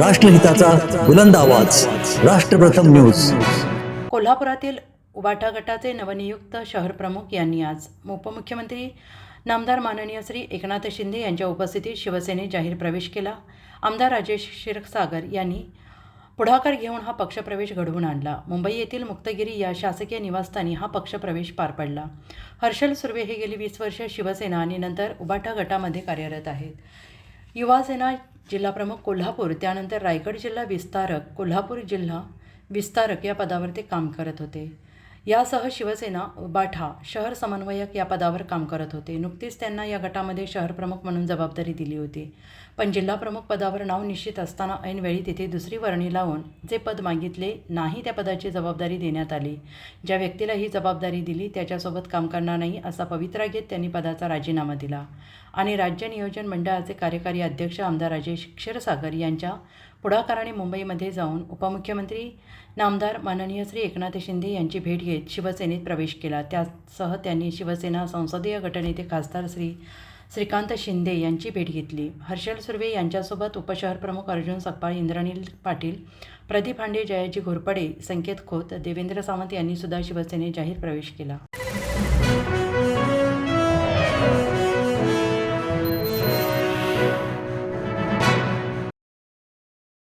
राष्ट्रहिताचा बुलंद आवाज. राष्ट्रप्रथम न्यूज. कोल्हापुरातील उबाटा गटाचे नवनियुक्त शहर प्रमुख यांनी आज उपमुख्यमंत्री नामदार माननीय श्री एकनाथ शिंदे यांच्या उपस्थितीत शिवसेनेत जाहीर प्रवेश केला. आमदार राजेश क्षीरसागर यांनी पुढाकार घेऊन हा पक्षप्रवेश घडवून आणला. मुंबई येथील मुक्तगिरी या शासकीय निवासस्थानी हा पक्षप्रवेश पार पडला. हर्षल सुर्वे हे गेली वीस वर्ष शिवसेना आणि नंतर उबाटा गटामध्ये कार्यरत आहेत. युवासेना जिल्हाप्रमुख कोल्हापूर त्यानंतर रायगड जिल्हा विस्तारक कोल्हापूर जिल्हा विस्तारक या पदावर ते काम करत होते. यासह शिवसेना बाठा शहर समन्वयक या पदावर काम करत होते. नुकतीच त्यांना या गटामध्ये शहर प्रमुख म्हणून जबाबदारी दिली होती. पण जिल्हा प्रमुख पदावर नाव निश्चित असताना ऐनवेळी तिथे दुसरी वर्णी लावून जे पद मागितले नाही त्या पदाची जबाबदारी देण्यात आली. ज्या व्यक्तीला ही जबाबदारी दिली त्याच्यासोबत काम करणार नाही असा पवित्रा घेत त्यांनी पदाचा राजीनामा दिला. आणि राज्य नियोजन मंडळाचे कार्यकारी अध्यक्ष आमदार राजेश क्षीरसागर यांच्या पुढाकाराने मुंबईमध्ये जाऊन उपमुख्यमंत्री नामदार माननीय श्री एकनाथ शिंदे यांची भेट घेत शिवसेनेत प्रवेश केला. त्यासह त्यांनी शिवसेना संसदीय गटनेते खासदार श्री श्रीकांत शिंदे यांची भेट घेतली. हर्षल सुर्वे यांच्यासोबत उपशहर प्रमुख अर्जुन सकपाळ इंद्रनील पाटील प्रदीप हांडे जयाजी घोरपडे संकेत खोत देवेंद्र सावंत यांनी सुद्धा शिवसेनेत जाहीर प्रवेश केला.